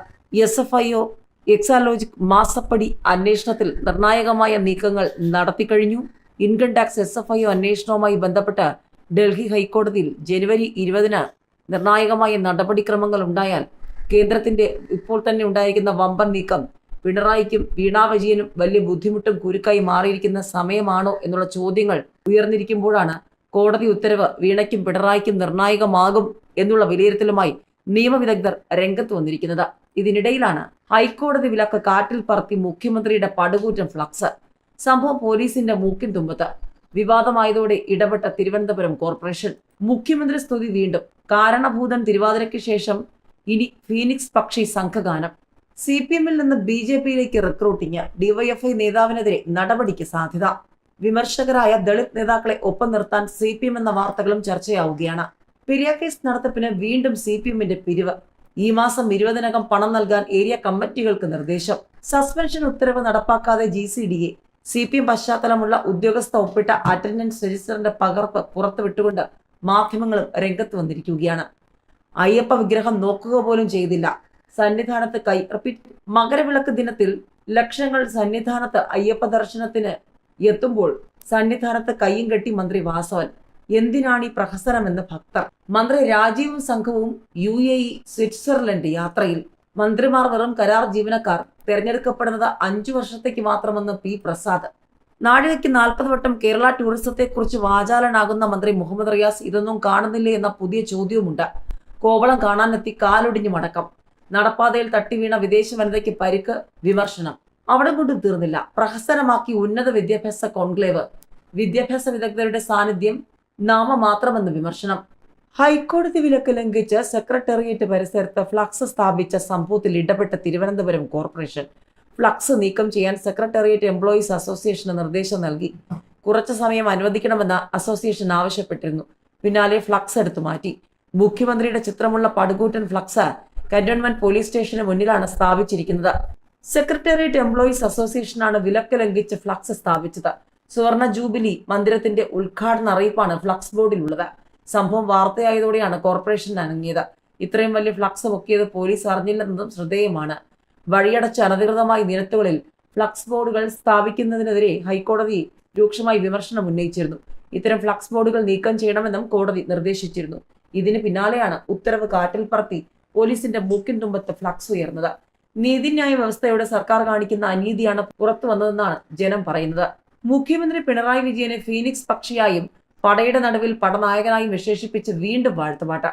S F I O Exalogic മാസപ്പടി അന്വേഷണത്തിൽ നിർണായകമായ നീക്കങ്ങൾ നടത്തിക്കഴിഞ്ഞു. Income tax S F I O അന്വേഷണവുമായി ബന്ധപ്പെട്ട് ഡൽഹി ഹൈക്കോടതിയിൽ ജനുവരി ഇരുപതിന് നിർണായകമായ നടപടിക്രമങ്ങൾ ഉണ്ടായാൽ കേന്ദ്രത്തിന്റെ ഇപ്പോൾ തന്നെ ഉണ്ടായിരിക്കുന്ന വമ്പൻ നീക്കം പിണറായിക്കും വീണാ വിജയനും വലിയ ബുദ്ധിമുട്ടും കുരുക്കായി മാറിയിരിക്കുന്ന സമയമാണോ എന്നുള്ള ചോദ്യങ്ങൾ ഉയർന്നിരിക്കുമ്പോഴാണ് കോടതി ഉത്തരവ് വീണയ്ക്കും പിണറായിക്കും നിർണായകമാകും എന്നുള്ള വിലയിരുത്തലുമായി നിയമവിദഗ്ധർ രംഗത്ത് വന്നിരിക്കുന്നത്. ഇതിനിടയിലാണ് ഹൈക്കോടതി വിലക്ക് കാറ്റിൽ പറത്തി മുഖ്യമന്ത്രിയുടെ പടുകൂറ്റം ഫ്ലക്സ്. സംഭവം പോലീസിന്റെ മൂക്കിൻ തുമ്പത്ത്. വിവാദമായതോടെ ഇടപെട്ട തിരുവനന്തപുരം കോർപ്പറേഷൻ മുഖ്യമന്ത്രി സ്തുതി വീണ്ടും. കാരണഭൂതൻ തിരുവാതിരയ്ക്ക് ശേഷം ഇനി ഫീനിക്സ് പക്ഷി സംഘഗാനം. സി പി എമ്മിൽ നിന്ന് ബി ജെ പിയിലേക്ക് റിക്രൂട്ടിങ് ഡിവൈഎഫ്ഐ നേതാവിനെതിരെ നടപടിക്ക് സാധ്യത. വിമർശകരായ ദളിത് നേതാക്കളെ ഒപ്പം നിർത്താൻ സി പി എം എന്ന വാർത്തകളും ചർച്ചയാവുകയാണ്. പെരിയ കേസ് നടത്തിപ്പിന് വീണ്ടും സി പി എമ്മിന്റെ പിരിവ്. ഈ മാസം ഇരുപതിനകം പണം നൽകാൻ ഏരിയ കമ്മിറ്റികൾക്ക് നിർദ്ദേശം. സസ്പെൻഷൻ ഉത്തരവ് നടപ്പാക്കാതെ G C D A C P M പശ്ചാത്തലമുള്ള ഉദ്യോഗസ്ഥ ഒപ്പിട്ട അറ്റൻഡൻസ് രജിസ്റ്ററിന്റെ പകർപ്പ് പുറത്തുവിട്ടുകൊണ്ട് മാധ്യമങ്ങളും രംഗത്ത് വന്നിരിക്കുകയാണ്. അയ്യപ്പ വിഗ്രഹം നോക്കുക പോലും ചെയ്തില്ല. സന്നിധാനത്ത് കൈ റിപ്പീറ്റ് മകരവിളക്ക് ദിനത്തിൽ ലക്ഷങ്ങൾ സന്നിധാനത്ത് അയ്യപ്പ ദർശനത്തിന് എത്തുമ്പോൾ സന്നിധാനത്ത് കൈയും കെട്ടി മന്ത്രി വാസവൻ. എന്തിനാണ് ഈ പ്രഹസനമെന്ന് ഭക്തർ. മന്ത്രി രാജീവും സംഘവും യു എ ഇ സ്വിറ്റ്സർലൻഡ് യാത്രയിൽ. മന്ത്രിമാർ വെറും കരാർ ജീവനക്കാർ. തെരഞ്ഞെടുക്കപ്പെടുന്നത് അഞ്ചു വർഷത്തേക്ക് മാത്രമെന്ന് പി പ്രസാദ്. നാഴികയ്ക്ക് നാൽപ്പത് വട്ടം കേരള ടൂറിസത്തെക്കുറിച്ച് വാചാലനാകുന്ന മന്ത്രി മുഹമ്മദ് റിയാസ് ഇതൊന്നും കാണുന്നില്ലേ എന്ന പുതിയ ചോദ്യവുമുണ്ട്. കോവളം കാണാനെത്തി കാലൊടിഞ്ഞു മടക്കം. നടപ്പാതയിൽ തട്ടി വീണ വിദേശ വനിതയ്ക്ക് പരിക്ക് വിമർശനം. അവിടെ കൊണ്ട് തീർന്നില്ല. പ്രഹസനമാക്കി ഉന്നത വിദ്യാഭ്യാസ കോൺക്ലേവ്. വിദ്യാഭ്യാസ വിദഗ്ധരുടെ സാന്നിധ്യം നാമമാത്രമെന്ന് വിമർശനം. ഹൈക്കോടതി വിലക്ക് ലംഘിച്ച് സെക്രട്ടേറിയറ്റ് പരിസരത്ത് ഫ്ലക്സ് സ്ഥാപിച്ച സംഭവത്തിൽ ഇടപെട്ട തിരുവനന്തപുരം കോർപ്പറേഷൻ. ഫ്ലക്സ് നീക്കം ചെയ്യാൻ സെക്രട്ടേറിയറ്റ് എംപ്ലോയീസ് അസോസിയേഷന് നിർദ്ദേശം നൽകി. കുറച്ചു സമയം അനുവദിക്കണമെന്ന് അസോസിയേഷൻ ആവശ്യപ്പെട്ടിരുന്നു. പിന്നാലെ ഫ്ലക്സ് എടുത്തു മാറ്റി. മുഖ്യമന്ത്രിയുടെ ചിത്രമുള്ള പടുകൂറ്റൻ ഫ്ലക്സ് കന്റോൺമെന്റ് പോലീസ് സ്റ്റേഷന് മുന്നിലാണ് സ്ഥാപിച്ചിരിക്കുന്നത്. സെക്രട്ടേറിയറ്റ് എംപ്ലോയീസ് അസോസിയേഷനാണ് വിലക്ക് ലംഘിച്ച് ഫ്ലക്സ് സ്ഥാപിച്ചത്. സുവർണ ജൂബിലി മന്ദിരത്തിന്റെ ഉദ്ഘാടന അറിയിപ്പാണ് ഫ്ലക്സ് ബോർഡിലുള്ളത് സംഭവം വാർത്തയായതോടെയാണ് കോർപ്പറേഷൻ അനങ്ങിയത്. ഇത്രയും വലിയ ഫ്ലക്സ് പൊക്കിയത് പോലീസ് അറിഞ്ഞില്ലെന്നതും ശ്രദ്ധേയമാണ്. വഴിയടച്ച് അനധികൃതമായി നിരത്തുകളിൽ ഫ്ലക്സ് ബോർഡുകൾ സ്ഥാപിക്കുന്നതിനെതിരെ ഹൈക്കോടതി രൂക്ഷമായി വിമർശനം ഉന്നയിച്ചിരുന്നു. ഇത്തരം ഫ്ലക്സ് ബോർഡുകൾ നീക്കം ചെയ്യണമെന്നും കോടതി നിർദ്ദേശിച്ചിരുന്നു. ഇതിന് പിന്നാലെയാണ് ഉത്തരവ് കാറ്റിൽ പറത്തി പോലീസിന്റെ മൂക്കിൻ തുമ്പത്ത് ഫ്ലക്സ് ഉയർന്നത്. നീതിന്യായ വ്യവസ്ഥയുടെ സർക്കാർ കാണിക്കുന്ന അനീതിയാണ് പുറത്തു വന്നതെന്നാണ് ജനം പറയുന്നത്. മുഖ്യമന്ത്രി പിണറായി വിജയനെ ഫീനിക്സ് പക്ഷിയായും പടയുടെ നടുവിൽ പടനായകനായും വിശേഷിപ്പിച്ച് വീണ്ടും വാഴ്ത്തുപാട്ട്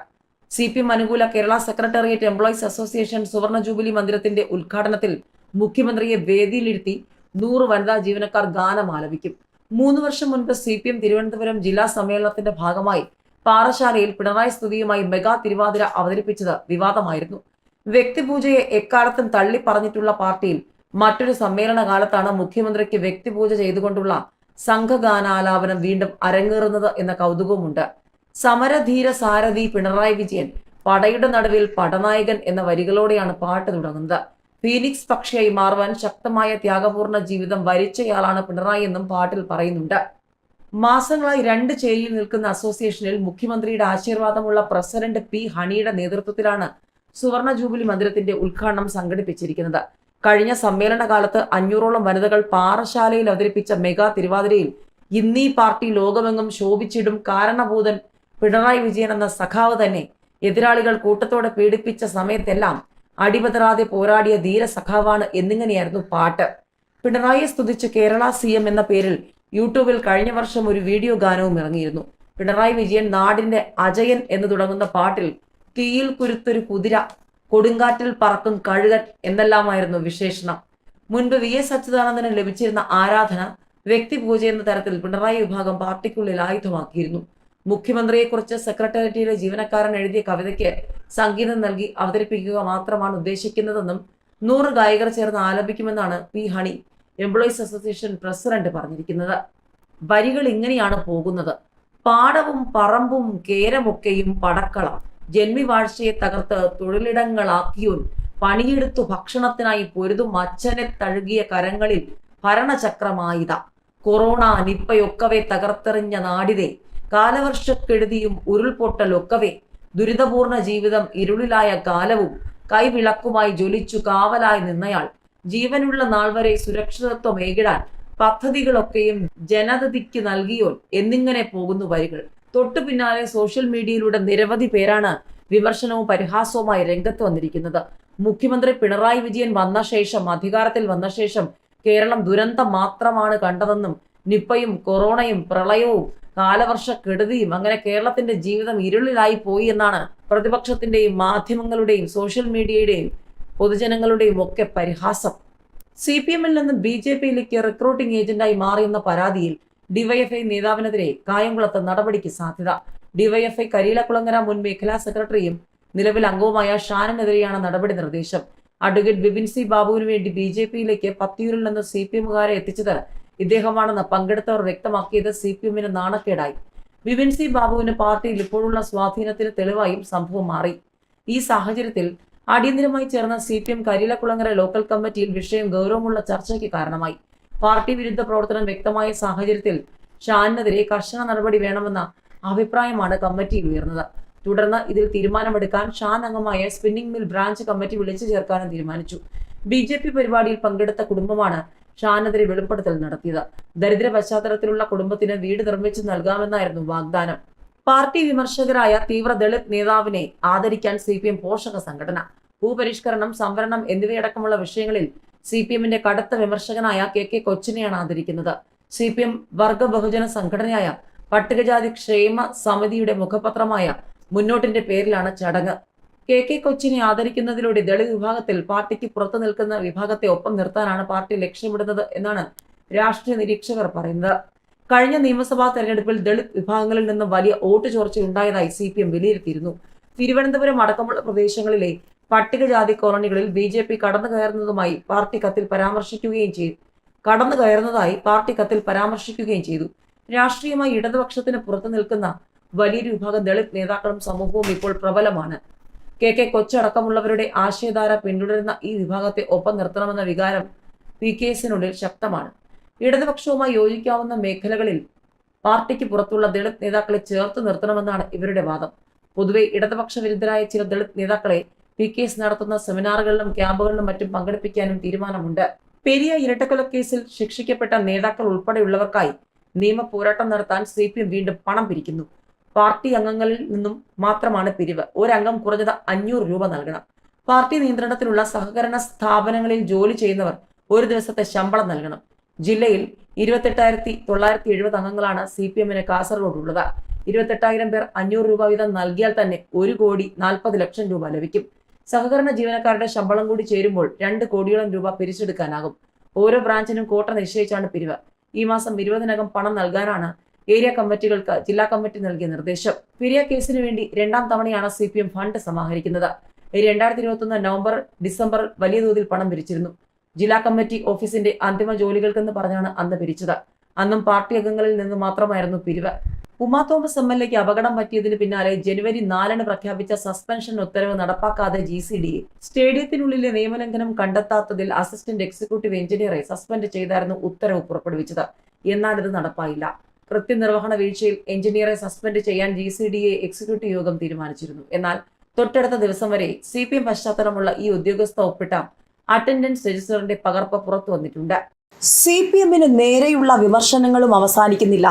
സി പി എം അനുകൂല കേരള സെക്രട്ടേറിയറ്റ് എംപ്ലോയീസ് അസോസിയേഷൻ സുവർണ ജൂബിലി മന്ദിരത്തിന്റെ ഉദ്ഘാടനത്തിൽ മുഖ്യമന്ത്രിയെ വേദിയിലിരുത്തി നൂറ് വനിതാ ജീവനക്കാർ ഗാനം ആലപിക്കും. മൂന്ന് വർഷം മുൻപ് സി പി എം തിരുവനന്തപുരം ജില്ലാ സമ്മേളനത്തിന്റെ ഭാഗമായി പാറശാലയിൽ പിണറായി സ്തുതിയുമായി മെഗാ തിരുവാതിര അവതരിപ്പിച്ചത് വിവാദമായിരുന്നു. വ്യക്തിപൂജയെ എക്കാലത്തും തള്ളി പറഞ്ഞിട്ടുള്ള പാർട്ടിയിൽ മറ്റൊരു സമ്മേളന കാലത്താണ് മുഖ്യമന്ത്രിക്ക് വ്യക്തിപൂജ ചെയ്തുകൊണ്ടുള്ള സംഘഗാനാലാപനം വീണ്ടും അരങ്ങേറുന്നത് എന്ന കൗതുകവുമുണ്ട്. സമരധീര സാരഥി പിണറായി വിജയൻ പടയുടെ നടുവിൽ പടനായകൻ എന്ന വരികളോടെയാണ് പാട്ട് തുടങ്ങുന്നത്. ഫീനിക്സ് പക്ഷിയായി മാറുവാൻ ശക്തമായ ത്യാഗപൂർണ ജീവിതം വരിച്ചയാളാണ് പിണറായി എന്നും പാട്ടിൽ പറയുന്നുണ്ട്. മാസങ്ങളായി രണ്ട് ചേരിയിൽ നിൽക്കുന്ന അസോസിയേഷനിൽ മുഖ്യമന്ത്രിയുടെ ആശീർവാദമുള്ള പ്രസിഡന്റ് പി ഹണിയുടെ നേതൃത്വത്തിലാണ് സുവർണ ജൂബിലി മന്ദിരത്തിന്റെ ഉദ്ഘാടനം സംഘടിപ്പിച്ചിരിക്കുന്നത്. കഴിഞ്ഞ സമ്മേളന കാലത്ത് അഞ്ഞൂറോളം വനിതകൾ പാറശാലയിൽ അവതരിപ്പിച്ച മെഗാ തിരുവാതിരയിൽ ഇന്നീ പാർട്ടി ലോകമെങ്ങും ശോഭിച്ചിടും കാരണഭൂതൻ പിണറായി വിജയൻ എന്ന സഖാവ് തന്നെ എതിരാളികൾ കൂട്ടത്തോടെ പീഡിപ്പിച്ച സമയത്തെല്ലാം അടിപതറാതെ പോരാടിയ ധീര സഖാവാണ് എന്നിങ്ങനെയായിരുന്നു പാട്ട്. പിണറായിയെ സ്തുതിച്ച് കേരള സി എം എന്ന പേരിൽ യൂട്യൂബിൽ കഴിഞ്ഞ വർഷം ഒരു വീഡിയോ ഗാനവും ഇറങ്ങിയിരുന്നു. പിണറായി വിജയൻ നാടിന്റെ അജയൻ എന്ന് തുടങ്ങുന്ന പാട്ടിൽ തീയിൽ കുരുത്തൊരു കുതിര കൊടുങ്കാറ്റിൽ പറക്കും കഴുകൻ എന്നെല്ലാമായിരുന്നു വിശേഷണം. മുൻപ് വി എസ് അച്യുതാനന്ദന് ലഭിച്ചിരുന്ന ആരാധന വ്യക്തിപൂജ എന്ന തരത്തിൽ പിണറായി വിഭാഗം പാർട്ടിക്കുള്ളിൽ ആയുധമാക്കിയിരുന്നു. മുഖ്യമന്ത്രിയെക്കുറിച്ച് സെക്രട്ടേറിയറ്റിലെ ജീവനക്കാരൻ എഴുതിയ കവിതയ്ക്ക് സംഗീതം നൽകി അവതരിപ്പിക്കുക മാത്രമാണ് ഉദ്ദേശിക്കുന്നതെന്നും നൂറ് ഗായകർ ചേർന്ന് ആലപിക്കുമെന്നാണ് P Honey employees association president പറഞ്ഞിരിക്കുന്നത്. വരികൾ ഇങ്ങനെയാണ് പോകുന്നത്. പാടവും പറമ്പും കേരമൊക്കെയും പടക്കളം. ജന്മിവാഴ്ചയെ തകർത്ത് തൊഴിലിടങ്ങളാക്കിയോൻ പണിയെടുത്തു ഭക്ഷണത്തിനായി പൊരുതും അച്ഛനെ തഴുകിയ കരങ്ങളിൽ ഭരണചക്രമായിത. കൊറോണ നിപ്പയൊക്കവെ തകർത്തെറിഞ്ഞ നാടിതെ. കാലവർഷക്കെടുതിയും ഉരുൾപൊട്ടലൊക്കെ ദുരിതപൂർണ ജീവിതം ഇരുളിലായ കാലവും കൈവിളക്കുമായി ജ്വലിച്ചു കാവലായി നിന്നയാൾ. ജീവനുള്ള നാൾ വരെ സുരക്ഷിതത്വം ഏകിടാൻ പദ്ധതികളൊക്കെയും ജനതയ്ക്ക് നൽകിയോൻ എന്നിങ്ങനെ പോകുന്നു വരികൾ. തൊട്ടു പിന്നാലെ സോഷ്യൽ മീഡിയയിലൂടെ നിരവധി പേരാണ് വിമർശനവും പരിഹാസവുമായി രംഗത്ത് വന്നിരിക്കുന്നത്. മുഖ്യമന്ത്രി പിണറായി വിജയൻ വന്ന ശേഷം അധികാരത്തിൽ വന്ന ശേഷം കേരളം ദുരന്തം മാത്രമാണ് കണ്ടതെന്നും നിപ്പയും കൊറോണയും പ്രളയവും കാലവർഷക്കെടുതിയും അങ്ങനെ കേരളത്തിന്റെ ജീവിതം ഇരുളിലായി പോയി എന്നാണ് പ്രതിപക്ഷത്തിന്റെയും മാധ്യമങ്ങളുടെയും സോഷ്യൽ മീഡിയയുടെയും പൊതുജനങ്ങളുടെയും ഒക്കെ പരിഹാസം. സി പി എമ്മിൽ നിന്ന് ബി ജെ പിയിലേക്ക് റിക്രൂട്ടിംഗ് ഏജന്റായി മാറിയെന്ന പരാതിയിൽ ഡിവൈഎഫ്ഐ നേതാവിനെതിരെ കായംകുളത്ത് നടപടിക്ക് സാധ്യത. ഡിവൈഎഫ്ഐ കരീലക്കുളങ്ങര മുൻ മേഖലാ സെക്രട്ടറിയും നിലവിൽ അംഗവുമായ ഷാനനെതിരെയാണ് നടപടി നിർദ്ദേശം. അഡ്വക്കേറ്റ് ബിപിൻ സി ബാബുവിന് വേണ്ടി ബി ജെ പിയിലേക്ക് പത്തിയൂരിൽ നിന്ന് സി പി എമ്മുകാരെ എത്തിച്ചത് ഇദ്ദേഹമാണെന്ന് പങ്കെടുത്തവർ വ്യക്തമാക്കിയത് സി പി എമ്മിന് നാണക്കേടായി. ബിപിൻ സി ബാബുവിന് പാർട്ടിയിൽ ഇപ്പോഴുള്ള സ്വാധീനത്തിന് തെളിവായും സംഭവം മാറി. ഈ സാഹചര്യത്തിൽ അടിയന്തരമായി ചേർന്ന C P M Karilakulangara local കമ്മിറ്റിയിൽ വിഷയം ഗൗരവമുള്ള ചർച്ചയ്ക്ക് കാരണമായി. പാർട്ടി വിരുദ്ധ പ്രവർത്തനം വ്യക്തമായ സാഹചര്യത്തിൽ ഷാനിനെതിരെ കർശന നടപടി വേണമെന്ന അഭിപ്രായമാണ് കമ്മിറ്റിയിൽ ഉയർന്നത്. തുടർന്ന് ഇതിൽ തീരുമാനമെടുക്കാൻ ഷാൻ അംഗമായ സ്പിന്നിംഗ് മിൽ ബ്രാഞ്ച് കമ്മിറ്റി വിളിച്ചു ചേർക്കാനും തീരുമാനിച്ചു. ബി പരിപാടിയിൽ പങ്കെടുത്ത കുടുംബമാണ് ഷാനെതിരെ വെളിപ്പെടുത്തൽ നടത്തിയത്. ദരിദ്ര പശ്ചാത്തലത്തിലുള്ള കുടുംബത്തിന് വീട് നിർമ്മിച്ചു നൽകാമെന്നായിരുന്നു വാഗ്ദാനം. പാർട്ടി വിമർശകരായ തീവ്ര ദളിത് നേതാവിനെ ആദരിക്കാൻ സി പി എം പോഷക സംഘടന. ഭൂപരിഷ്കരണം സംവരണം എന്നിവയടക്കമുള്ള വിഷയങ്ങളിൽ സി പി എമ്മിന്റെ കടുത്ത വിമർശകനായ കെ കെ കൊച്ചിനെയാണ് ആദരിക്കുന്നത്. സി പി എം വർഗ ബഹുജന സംഘടനയായ പട്ടികജാതി ക്ഷേമ സമിതിയുടെ മുഖപത്രമായ മുന്നോട്ടിന്റെ പേരിലാണ് ചടങ്ങ്. കെ കെ കൊച്ചിനെ ആദരിക്കുന്നതിലൂടെ ദളിത് വിഭാഗത്തിൽ പാർട്ടിക്ക് പുറത്തു നിൽക്കുന്ന വിഭാഗത്തെ ഒപ്പം നിർത്താനാണ് പാർട്ടി ലക്ഷ്യമിടുന്നത് എന്നാണ് രാഷ്ട്രീയ നിരീക്ഷകർ പറയുന്നത്. കഴിഞ്ഞ നിയമസഭാ തെരഞ്ഞെടുപ്പിൽ ദളിത് വിഭാഗങ്ങളിൽ നിന്ന് വലിയ വോട്ട് ചോർച്ചയുണ്ടായതായി സി പി എം വിലയിരുത്തിയിരുന്നു. തിരുവനന്തപുരം അടക്കമുള്ള പ്രദേശങ്ങളിലെ പട്ടികജാതി കോളനികളിൽ ബി ജെ പി കടന്നു കയറുന്നതുമായി പാർട്ടി കത്തിൽ പരാമർശിക്കുകയും ചെയ്തു കടന്നു കയറുന്നതായി പാർട്ടി കത്തിൽ പരാമർശിക്കുകയും ചെയ്തു. രാഷ്ട്രീയമായി ഇടതുപക്ഷത്തിന് പുറത്തു നിൽക്കുന്ന വലിയൊരു വിഭാഗം ദളിത് നേതാക്കളും സമൂഹവും ഇപ്പോൾ പ്രബലമാണ്. കെ കെ കൊച്ചടക്കമുള്ളവരുടെ ആശയധാര പിന്തുടരുന്ന ഈ വിഭാഗത്തെ ഒപ്പം നിർത്തണമെന്ന വികാരം പി കെ എസിനുള്ളിൽ ശക്തമാണ്. ഇടതുപക്ഷവുമായി യോജിക്കാവുന്ന മേഖലകളിൽ പാർട്ടിക്ക് പുറത്തുള്ള ദളിത് നേതാക്കളെ ചേർത്ത് നിർത്തണമെന്നാണ് ഇവരുടെ വാദം. പൊതുവെ ഇടതുപക്ഷ വിരുദ്ധരായ ചില ദളിത് നേതാക്കളെ പി കെ എസ് നടത്തുന്ന സെമിനാറുകളിലും ക്യാമ്പുകളിലും മറ്റും പങ്കെടുപ്പിക്കാനും തീരുമാനമുണ്ട്. പെരിയ ഇരട്ടക്കൊലക്കേസിൽ ശിക്ഷിക്കപ്പെട്ട നേതാക്കൾ ഉൾപ്പെടെയുള്ളവർക്കായി നിയമ പോരാട്ടം നടത്താൻ സി പി എം വീണ്ടും പണം പിരിക്കുന്നു. പാർട്ടി അംഗങ്ങളിൽ നിന്നും മാത്രമാണ് പിരിവ്. ഒരംഗം കുറഞ്ഞത് അഞ്ഞൂറ് രൂപ നൽകണം. പാർട്ടി നിയന്ത്രണത്തിലുള്ള സഹകരണ സ്ഥാപനങ്ങളിൽ ജോലി ചെയ്യുന്നവർ ഒരു ദിവസത്തെ ശമ്പളം നൽകണം. ജില്ലയിൽ ഇരുപത്തെട്ടായിരത്തി തൊള്ളായിരത്തി എഴുപത് അംഗങ്ങളാണ് സി പി എമ്മിന് കാസർഗോഡ് ഉള്ളത് ഇരുപത്തെട്ടായിരം പേർ അഞ്ഞൂറ് രൂപ വീതം നൽകിയാൽ തന്നെ ഒരു കോടി നാൽപ്പത് ലക്ഷം രൂപ ലഭിക്കും. സഹകരണ ജീവനക്കാരുടെ ശമ്പളം കൂടി ചേരുമ്പോൾ രണ്ട് കോടിയോളം രൂപ പിരിച്ചെടുക്കാനാകും. ഓരോ ബ്രാഞ്ചിനും കോട്ട നിശ്ചയിച്ചാണ് പിരിവ്. ഈ മാസം ഇരുപതിനകം പണം നൽകാനാണ് ഏരിയ കമ്മിറ്റികൾക്ക് ജില്ലാ കമ്മിറ്റി നൽകിയ നിർദ്ദേശം. പെരിയ കേസിനു വേണ്ടി രണ്ടാം തവണയാണ് സി പി എം ഫണ്ട് സമാഹരിക്കുന്നത്. രണ്ടായിരത്തി ഇരുപത്തൊന്ന് നവംബർ ഡിസംബർ വലിയ തോതിൽ പണം പിരിച്ചിരുന്നു. ജില്ലാ കമ്മിറ്റി ഓഫീസിന്റെ അന്തിമ ജോലികൾക്കെന്ന് പറഞ്ഞാണ് അന്ന് പിരിച്ചത്. അന്നും പാർട്ടി അംഗങ്ങളിൽ നിന്ന് മാത്രമായിരുന്നു പിരിവ്. ഉമാ തോമസ് എം എൽ എക്ക് അപകടം പറ്റിയതിന് പിന്നാലെ ജനുവരി നാലിന് പ്രഖ്യാപിച്ച സസ്പെൻഷൻ ഉത്തരവ് നടപ്പാക്കാതെ ജി സി ഡി സ്റ്റേഡിയത്തിനുള്ളിലെ നിയമലംഘനം കണ്ടെത്താത്തതിൽ അസിസ്റ്റന്റ് എക്സിക്യൂട്ടീവ് എഞ്ചിനീയറെ സസ്പെൻഡ് ചെയ്തായിരുന്നു ഉത്തരവ് പുറപ്പെടുവിച്ചത്. എന്നാൽ ഇത് നടപ്പായില്ല. കൃത്യനിർവഹണ വീഴ്ചയിൽ എഞ്ചിനീയറെ സസ്പെൻഡ് ചെയ്യാൻ G C D A executive യോഗം തീരുമാനിച്ചിരുന്നു. എന്നാൽ തൊട്ടടുത്ത ദിവസം വരെ സി പി എം പശ്ചാത്തലമുള്ള ഈ ഉദ്യോഗസ്ഥ ഒപ്പിട്ട അറ്റൻഡൻസ് രജിസ്റ്ററിന്റെ പകർപ്പ് പുറത്തു വന്നിട്ടുണ്ട്. സി പി എമ്മിന് നേരെയുള്ള വിമർശനങ്ങളും അവസാനിക്കുന്നില്ല.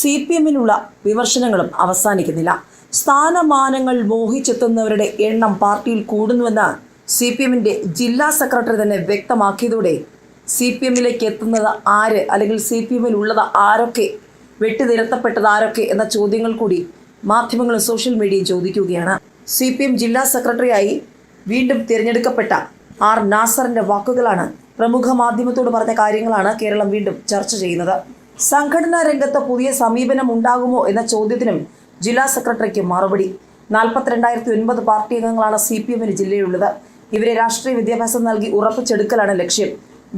സി പി എമ്മിനുള്ള വിമർശനങ്ങളും അവസാനിക്കുന്നില്ല. സ്ഥാനമാനങ്ങൾ മോഹിച്ചെത്തുന്നവരുടെ എണ്ണം പാർട്ടിയിൽ കൂടുന്നുവെന്ന് സി പി എമ്മിന്റെ ജില്ലാ സെക്രട്ടറി തന്നെ വ്യക്തമാക്കിയതോടെ സി പി എമ്മിലേക്ക് എത്തുന്നത് ആര് അല്ലെങ്കിൽ സി പി എമ്മിൽ ഉള്ളത് ആരൊക്കെ വെട്ടിനിരത്തപ്പെട്ടത് ആരൊക്കെ എന്ന ചോദ്യങ്ങൾ കൂടി മാധ്യമങ്ങളും സോഷ്യൽ മീഡിയയും ചോദിക്കുകയാണ്. സി പി എം ജില്ലാ സെക്രട്ടറിയായി വീണ്ടും തിരഞ്ഞെടുക്കപ്പെട്ട ആർ നാസറിന്റെ വാക്കുകളാണ് പ്രമുഖ മാധ്യമത്തോട് പറഞ്ഞ കാര്യങ്ങളാണ് കേരളം വീണ്ടും ചർച്ച ചെയ്യുന്നത്. സംഘടനാ രംഗത്ത് പുതിയ സമീപനം ഉണ്ടാകുമോ എന്ന ചോദ്യത്തിനും ജില്ലാ സെക്രട്ടറിക്ക് മറുപടി. നാൽപ്പത്തിരണ്ടായിരത്തി ഒൻപത് പാർട്ടി അംഗങ്ങളാണ് സി പി എമ്മിന് ജില്ലയിലുള്ളത്. ഇവരെ രാഷ്ട്രീയ വിദ്യാഭ്യാസം നൽകി ഉറപ്പിച്ചെടുക്കലാണ് ലക്ഷ്യം.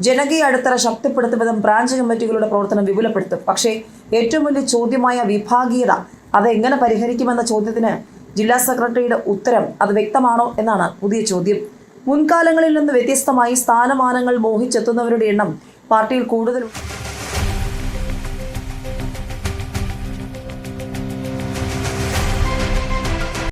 ജനകീയ അടിത്തറ ശക്തിപ്പെടുത്തും ബ്രാഞ്ച് കമ്മിറ്റികളുടെ പ്രവർത്തനം വിപുലപ്പെടുത്തും. പക്ഷേ ഏറ്റവും വലിയ ചോദ്യമായ വിഭാഗീയത അത് എങ്ങനെ പരിഹരിക്കുമെന്ന ചോദ്യത്തിന് ജില്ലാ സെക്രട്ടറിയുടെ ഉത്തരം അത് വ്യക്തമാണോ എന്നാണ് പുതിയ ചോദ്യം. മുൻകാലങ്ങളിൽ നിന്ന് വ്യത്യസ്തമായി സ്ഥാനമാനങ്ങൾ മോഹിച്ചെത്തുന്നവരുടെ എണ്ണം പാർട്ടിയിൽ കൂടുതൽ